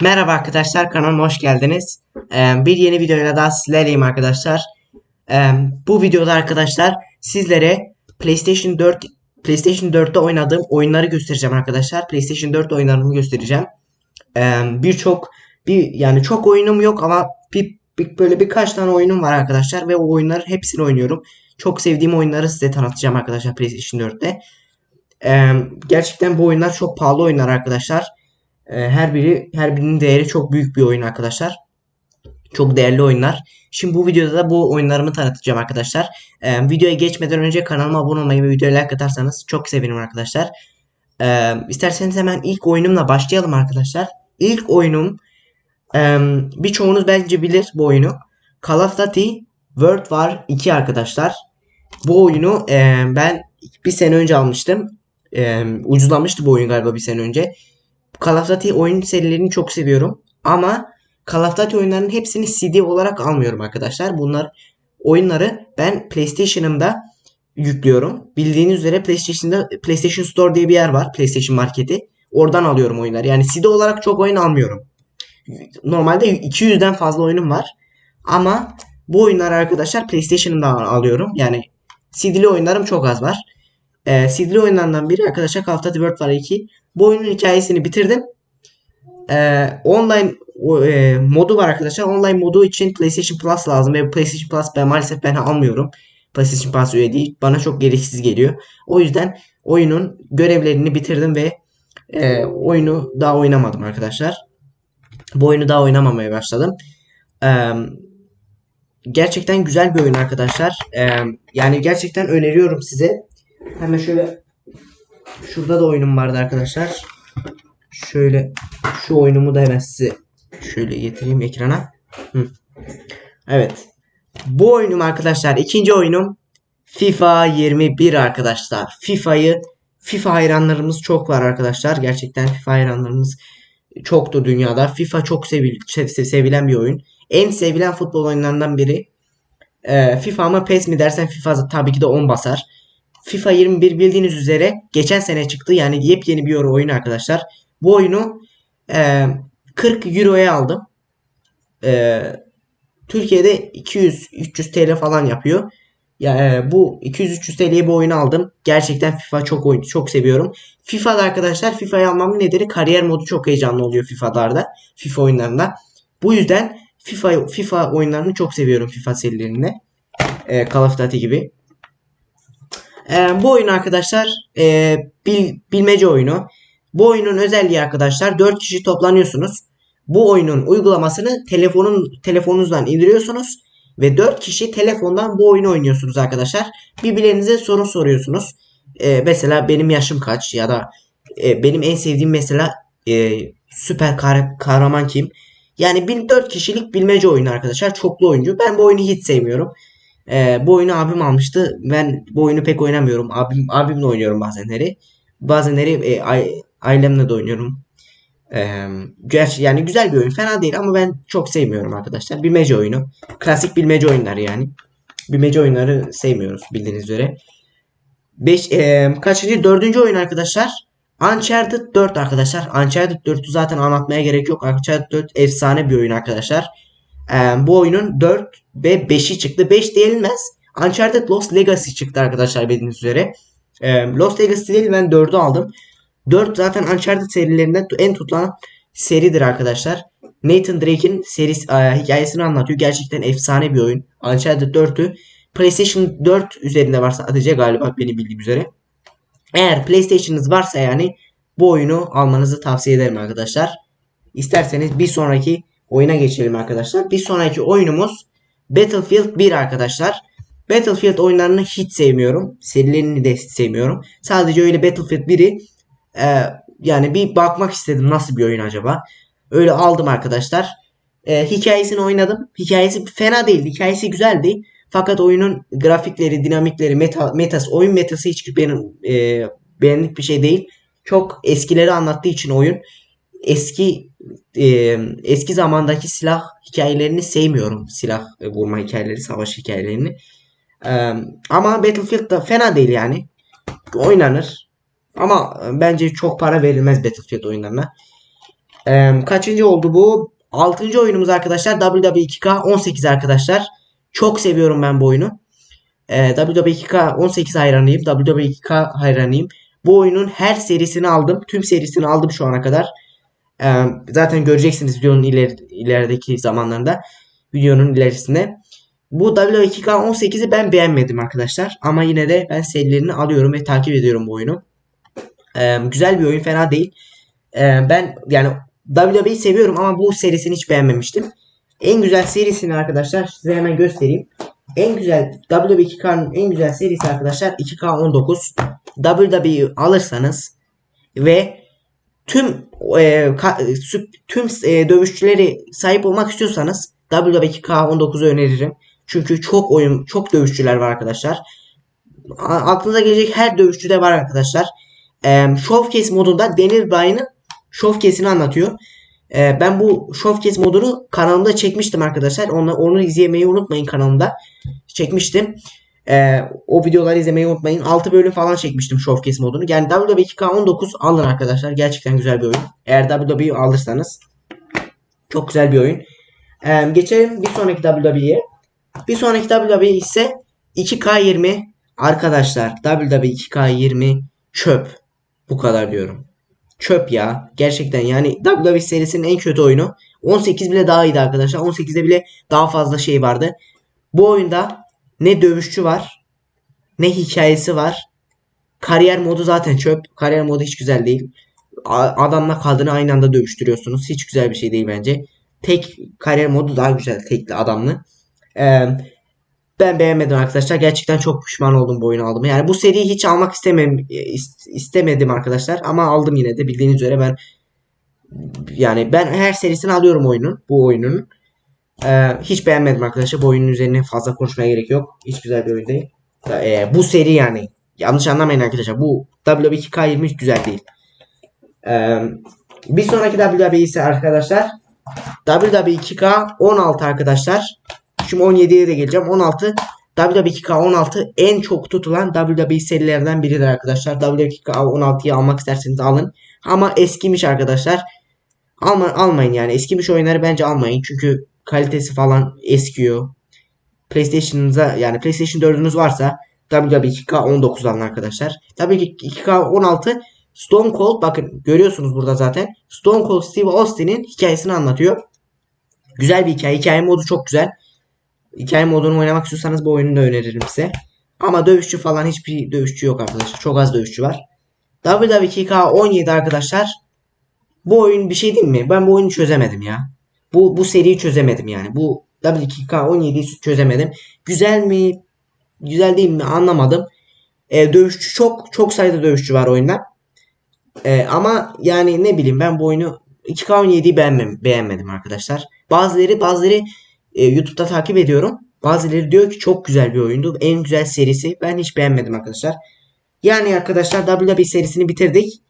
Merhaba arkadaşlar kanalıma hoş geldiniz. Bir yeni videoyla daha sizlerleyim arkadaşlar. Bu videoda arkadaşlar sizlere PlayStation 4 PlayStation 4'te oynadığım oyunları göstereceğim arkadaşlar. PlayStation 4 oyunlarımı göstereceğim. Ee, Birçok bir yani çok oyunum yok ama bir, bir- böyle birkaç tane oyunum var arkadaşlar ve o oyunların hepsini oynuyorum. Çok sevdiğim oyunları size tanıtacağım arkadaşlar PlayStation 4'te. Ee, gerçekten bu oyunlar çok pahalı oyunlar arkadaşlar. Ee, her biri her birinin değeri çok büyük bir oyun arkadaşlar. Çok değerli oyunlar. Şimdi bu videoda da bu oyunlarımı tanıtacağım arkadaşlar. Ee, videoya geçmeden önce kanalıma abone olmayı ve videoya like atarsanız çok sevinirim arkadaşlar. Ee, isterseniz hemen ilk oyunumla başlayalım arkadaşlar. İlk oyunum e, birçoğunuz bence bilir bu oyunu. Call of Duty World War 2 arkadaşlar. Bu oyunu e, ben bir sene önce almıştım. E, ucuzlamıştı bu oyun galiba bir sene önce. Call of Duty oyun serilerini çok seviyorum. Ama Call of Duty oyunlarının hepsini CD olarak almıyorum arkadaşlar. Bunlar oyunları ben PlayStation'ımda yüklüyorum. Bildiğiniz üzere PlayStation'da PlayStation Store diye bir yer var. PlayStation Marketi. Oradan alıyorum oyunları. Yani CD olarak çok oyun almıyorum. Normalde 200'den fazla oyunum var. Ama bu oyunları arkadaşlar PlayStation'ımda alıyorum. Yani CD'li oyunlarım çok az var. Ee, CD'li oyunlardan biri arkadaşlar Call of Duty World War 2. Bu oyunun hikayesini bitirdim. Ee, online e, modu var arkadaşlar. Online modu için PlayStation Plus lazım ve PlayStation Plus ben maalesef ben almıyorum. PlayStation Plus üye değil. Bana çok gereksiz geliyor. O yüzden oyunun görevlerini bitirdim ve e, oyunu daha oynamadım arkadaşlar. Bu oyunu daha oynamamaya başladım. Ee, gerçekten güzel bir oyun arkadaşlar. Ee, yani gerçekten öneriyorum size. Hemen şöyle şurada da oyunum vardı arkadaşlar. Şöyle şu oyunumu da hemen size şöyle getireyim ekrana. Hı. Evet. Bu oyunum arkadaşlar ikinci oyunum FIFA 21 arkadaşlar. FIFA'yı FIFA hayranlarımız çok var arkadaşlar. Gerçekten FIFA hayranlarımız çoktur dünyada. FIFA çok sevil sev- sevilen bir oyun. En sevilen futbol oyunlarından biri. Ee, FIFA mı PES mi dersen FIFA tabii ki de 10 basar. FIFA 21 bildiğiniz üzere geçen sene çıktı. Yani yepyeni bir oyun arkadaşlar. Bu oyunu e, 40 Euro'ya aldım. E, Türkiye'de 200-300 TL falan yapıyor. Ya e, bu 200-300 TL'ye bu oyunu aldım. Gerçekten FIFA çok oyun çok seviyorum. FIFA'da arkadaşlar FIFA'yı almamın nedeni kariyer modu çok heyecanlı oluyor FIFA'larda. FIFA oyunlarında. Bu yüzden FIFA FIFA oyunlarını çok seviyorum FIFA serilerinde. E, Call of Duty gibi. E, bu oyun arkadaşlar e, bil, bilmece oyunu. Bu oyunun özelliği arkadaşlar 4 kişi toplanıyorsunuz. Bu oyunun uygulamasını telefonun telefonunuzdan indiriyorsunuz ve 4 kişi telefondan bu oyunu oynuyorsunuz arkadaşlar. Birbirlerinize soru soruyorsunuz. Ee, mesela benim yaşım kaç ya da e, benim en sevdiğim mesela e, süper kah- kahraman kim? Yani bir 4 kişilik bilmece oyunu arkadaşlar. Çoklu oyuncu. Ben bu oyunu hiç sevmiyorum. Ee, bu oyunu abim almıştı. Ben bu oyunu pek oynamıyorum. Abim abimle oynuyorum bazenleri. Bazenleri e, ai- ailemle de oynuyorum. Ee, gerçi yani güzel bir oyun. Fena değil ama ben çok sevmiyorum arkadaşlar. Bilmece oyunu. Klasik bilmece oyunları yani. Bilmece oyunları sevmiyoruz bildiğiniz üzere. 5 kaçıncı? Dördüncü oyun arkadaşlar. Uncharted 4 arkadaşlar. Uncharted 4'ü zaten anlatmaya gerek yok. Uncharted 4 efsane bir oyun arkadaşlar. Ee, bu oyunun 4 ve 5'i çıktı. 5 değilmez. Uncharted Lost Legacy çıktı arkadaşlar bildiğiniz üzere. Ee, Lost Legacy değil ben 4'ü aldım. 4 zaten Uncharted serilerinden en tutulan seridir arkadaşlar. Nathan Drake'in serisi e, hikayesini anlatıyor. Gerçekten efsane bir oyun. Uncharted 4'ü PlayStation 4 üzerinde var sadece galiba benim bildiğim üzere. Eğer PlayStation'ınız varsa yani bu oyunu almanızı tavsiye ederim arkadaşlar. İsterseniz bir sonraki oyuna geçelim arkadaşlar. Bir sonraki oyunumuz Battlefield 1 arkadaşlar. Battlefield oyunlarını hiç sevmiyorum. Serilerini de sevmiyorum. Sadece öyle Battlefield 1'i e, yani bir bakmak istedim nasıl bir oyun acaba. Öyle aldım arkadaşlar. E, hikayesini oynadım. Hikayesi fena değil. Hikayesi güzeldi. Fakat oyunun grafikleri, dinamikleri, meta, metası, oyun metası hiç benim e, beğenlik bir şey değil. Çok eskileri anlattığı için oyun eski e, eski zamandaki silah hikayelerini sevmiyorum. Silah e, vurma hikayeleri, savaş hikayelerini. E, ama Battlefield da fena değil yani. Oynanır. Ama bence çok para verilmez Battlefield oyunlarına. Ee, kaçıncı oldu bu? Altıncı oyunumuz arkadaşlar WWE 2K 18 arkadaşlar. Çok seviyorum ben bu oyunu. Ee, WWE 2K 18 hayranıyım. WWE 2K hayranıyım. Bu oyunun her serisini aldım. Tüm serisini aldım şu ana kadar. Ee, zaten göreceksiniz videonun ileri, ilerideki zamanlarında. Videonun ilerisinde. Bu WWE 2K 18'i ben beğenmedim arkadaşlar. Ama yine de ben serilerini alıyorum ve takip ediyorum bu oyunu. Ee, güzel bir oyun fena değil. Ee, ben yani WWE'yi seviyorum ama bu serisini hiç beğenmemiştim. En güzel serisini arkadaşlar size hemen göstereyim. En güzel WWE 2K'nın en güzel serisi arkadaşlar 2K19. WWE alırsanız ve tüm e, ka- tüm e, dövüşçüleri sahip olmak istiyorsanız WWE 2K19'u öneririm. Çünkü çok oyun, çok dövüşçüler var arkadaşlar. A- aklınıza gelecek her dövüşçü de var arkadaşlar. E, Showcase modunda Daniel Bryan'ın Showcase'ini anlatıyor. E, ben bu Showcase modunu kanalımda çekmiştim arkadaşlar. Onu, onu izlemeyi unutmayın kanalımda. Çekmiştim. E, o videoları izlemeyi unutmayın. 6 bölüm falan çekmiştim Showcase modunu. Yani WWE 2K19 alın arkadaşlar. Gerçekten güzel bir oyun. Eğer WWE alırsanız. Çok güzel bir oyun. E, geçelim bir sonraki WWE'ye. Bir sonraki WWE ise 2K20 arkadaşlar. WWE 2K20 çöp. Bu kadar diyorum. Çöp ya. Gerçekten yani WWE serisinin en kötü oyunu. 18 bile daha iyiydi arkadaşlar. 18'de bile daha fazla şey vardı. Bu oyunda ne dövüşçü var ne hikayesi var. Kariyer modu zaten çöp. Kariyer modu hiç güzel değil. Adamla kadını aynı anda dövüştürüyorsunuz. Hiç güzel bir şey değil bence. Tek kariyer modu daha güzel tekli adamlı. Ee, ben beğenmedim arkadaşlar. Gerçekten çok pişman oldum bu oyunu aldım. Yani bu seriyi hiç almak istemem is- istemedim arkadaşlar ama aldım yine de bildiğiniz üzere ben yani ben her serisini alıyorum oyunun. Bu oyunun. Ee, hiç beğenmedim arkadaşlar. Bu oyunun üzerine fazla konuşmaya gerek yok. Hiç güzel bir oyun değil. Ee, bu seri yani. Yanlış anlamayın arkadaşlar. Bu WWE 2K20 hiç güzel değil. Ee, bir sonraki WWE ise arkadaşlar WWE 2K 16 arkadaşlar. Şimdi 17'ye de geleceğim. 16 WWE 2K 16 en çok tutulan WWE serilerden biridir arkadaşlar. WWE 2K 16'yı almak isterseniz alın. Ama eskimiş arkadaşlar. Alma, almayın yani. Eskimiş oyunları bence almayın. Çünkü kalitesi falan eskiyor. PlayStation'ınıza yani PlayStation 4'ünüz varsa WWE 2K 19 alın arkadaşlar. Tabii ki 2K 16 Stone Cold bakın görüyorsunuz burada zaten. Stone Cold Steve Austin'in hikayesini anlatıyor. Güzel bir hikaye. Hikaye modu çok güzel. Hikaye modunu oynamak istiyorsanız bu oyunu da öneririm size. Ama dövüşçü falan hiçbir dövüşçü yok arkadaşlar. Çok az dövüşçü var. WWE 2K 17 arkadaşlar. Bu oyun bir şey değil mi? Ben bu oyunu çözemedim ya. Bu bu seriyi çözemedim yani. Bu W2K 17'yi çözemedim. Güzel mi? Güzel değil mi? Anlamadım. Ee, dövüşçü çok çok sayıda dövüşçü var oyunda. Ee, ama yani ne bileyim ben bu oyunu 2K17'yi beğenmem, beğenmedim arkadaşlar. Bazıları bazıları e, YouTube'da takip ediyorum. Bazıları diyor ki çok güzel bir oyundu. En güzel serisi. Ben hiç beğenmedim arkadaşlar. Yani arkadaşlar WWE serisini bitirdik.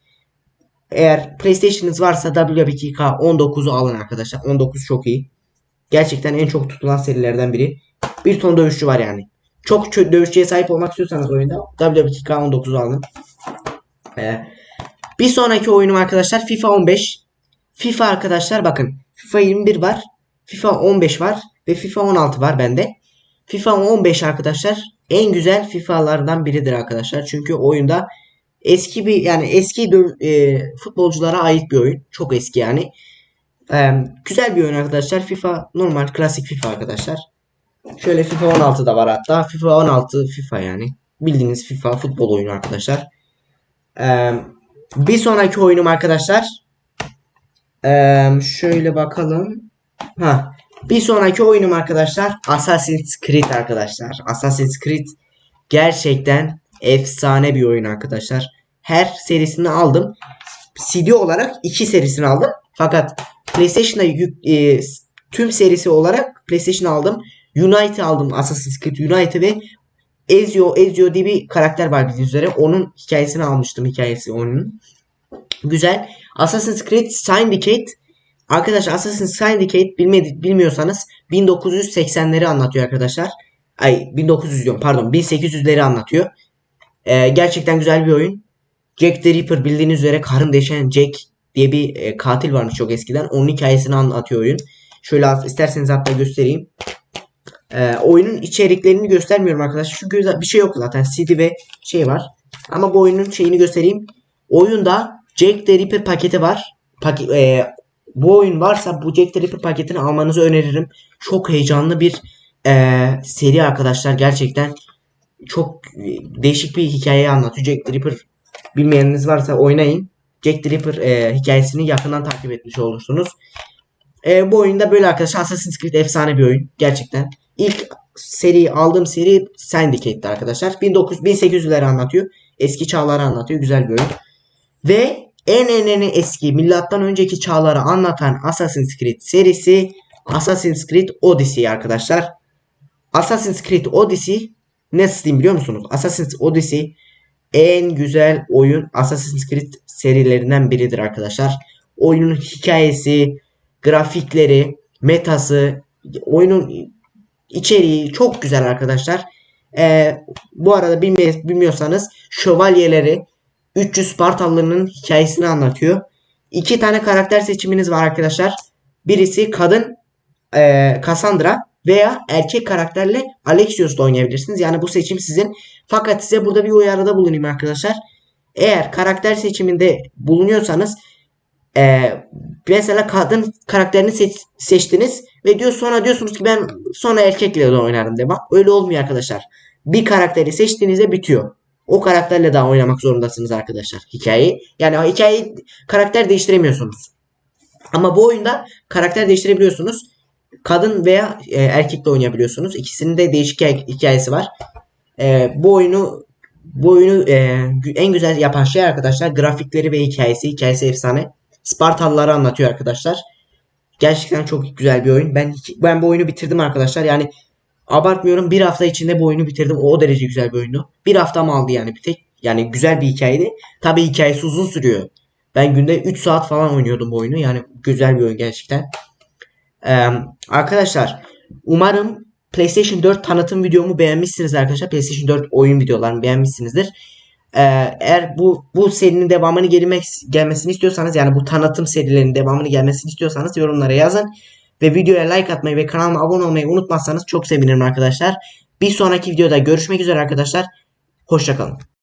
Eğer PlayStation'ınız varsa WWE 19'u alın arkadaşlar. 19 çok iyi. Gerçekten en çok tutulan serilerden biri. Bir ton dövüşçü var yani. Çok dövüşçüye sahip olmak istiyorsanız oyunda WWE 19'u alın. Ee, bir sonraki oyunum arkadaşlar FIFA 15. FIFA arkadaşlar bakın. FIFA 21 var. FIFA 15 var. Ve FIFA 16 var bende. FIFA 15 arkadaşlar en güzel FIFA'lardan biridir arkadaşlar. Çünkü oyunda eski bir yani eski e, futbolculara ait bir oyun. Çok eski yani. E, güzel bir oyun arkadaşlar. FIFA normal klasik FIFA arkadaşlar. Şöyle FIFA 16 da var hatta. FIFA 16 FIFA yani. Bildiğiniz FIFA futbol oyunu arkadaşlar. E, bir sonraki oyunum arkadaşlar. E, şöyle bakalım. Ha, bir sonraki oyunum arkadaşlar Assassin's Creed arkadaşlar. Assassin's Creed gerçekten efsane bir oyun arkadaşlar. Her serisini aldım. CD olarak iki serisini aldım. Fakat PlayStation'da yük- e, tüm serisi olarak PlayStation aldım. Unite aldım Assassin's Creed Unite ve Ezio Ezio diye bir karakter var bildiğiniz üzere. Onun hikayesini almıştım hikayesi onun. Güzel. Assassin's Creed Syndicate Arkadaşlar Assassin's Syndicate bilmedi, bilmiyorsanız 1980'leri anlatıyor arkadaşlar. Ay 1900 diyorum pardon 1800'leri anlatıyor. Ee, gerçekten güzel bir oyun. Jack the Ripper bildiğiniz üzere karın deşen Jack diye bir e, katil varmış çok eskiden. Onun hikayesini anlatıyor oyun. Şöyle isterseniz hatta göstereyim. E, oyunun içeriklerini göstermiyorum arkadaşlar. Çünkü bir şey yok zaten. CD ve şey var. Ama bu oyunun şeyini göstereyim. Oyunda Jack the Ripper paketi var. Paki- e, bu oyun varsa bu Jack the Ripper paketini almanızı öneririm. Çok heyecanlı bir e, seri arkadaşlar. Gerçekten çok e, değişik bir hikayeyi anlatıyor. Jack the Ripper bilmeyeniniz varsa oynayın. Jack the Ripper e, hikayesini yakından takip etmiş olursunuz. E, bu oyunda böyle arkadaşlar Assassin's Creed efsane bir oyun. Gerçekten. İlk seri aldığım seri Syndicate'ti arkadaşlar. 1900 1800'leri anlatıyor. Eski çağları anlatıyor. Güzel bir oyun. Ve en en en eski milattan önceki çağları anlatan Assassin's Creed serisi Assassin's Creed Odyssey arkadaşlar. Assassin's Creed Odyssey ne diyeyim biliyor musunuz? Assassin's Odyssey en güzel oyun Assassin's Creed serilerinden biridir arkadaşlar. Oyunun hikayesi, grafikleri, metası, oyunun içeriği çok güzel arkadaşlar. Ee, bu arada bilmi- bilmiyorsanız şövalyeleri 300 Spartalı'nın hikayesini anlatıyor. İki tane karakter seçiminiz var arkadaşlar. Birisi kadın e, Cassandra veya erkek karakterle Alexios da oynayabilirsiniz. Yani bu seçim sizin. Fakat size burada bir uyarıda bulunayım arkadaşlar. Eğer karakter seçiminde bulunuyorsanız e, mesela kadın karakterini seç- seçtiniz ve diyor sonra diyorsunuz ki ben sonra erkekle de oynarım de. Bak öyle olmuyor arkadaşlar. Bir karakteri seçtiğinizde bitiyor. O karakterle daha oynamak zorundasınız arkadaşlar hikayeyi. Yani hikayeyi karakter değiştiremiyorsunuz. Ama bu oyunda karakter değiştirebiliyorsunuz. Kadın veya e, erkekle oynayabiliyorsunuz. İkisinin de değişik hikaye- hikayesi var. E, bu oyunu bu oyunu e, en güzel yapan şey arkadaşlar grafikleri ve hikayesi. Hikayesi efsane. Spartalıları anlatıyor arkadaşlar. Gerçekten çok güzel bir oyun. Ben ben bu oyunu bitirdim arkadaşlar. Yani abartmıyorum bir hafta içinde bu oyunu bitirdim. O derece güzel bir oyundu. Bir haftam aldı yani bir tek. Yani güzel bir hikayeydi. Tabii hikayesi uzun sürüyor. Ben günde 3 saat falan oynuyordum bu oyunu. Yani güzel bir oyun gerçekten. Ee, arkadaşlar umarım PlayStation 4 tanıtım videomu beğenmişsiniz arkadaşlar. PlayStation 4 oyun videolarını beğenmişsinizdir. Ee, eğer bu bu serinin devamını gelmek gelmesini istiyorsanız yani bu tanıtım serilerinin devamını gelmesini istiyorsanız yorumlara yazın ve videoya like atmayı ve kanalıma abone olmayı unutmazsanız çok sevinirim arkadaşlar. Bir sonraki videoda görüşmek üzere arkadaşlar. Hoşçakalın.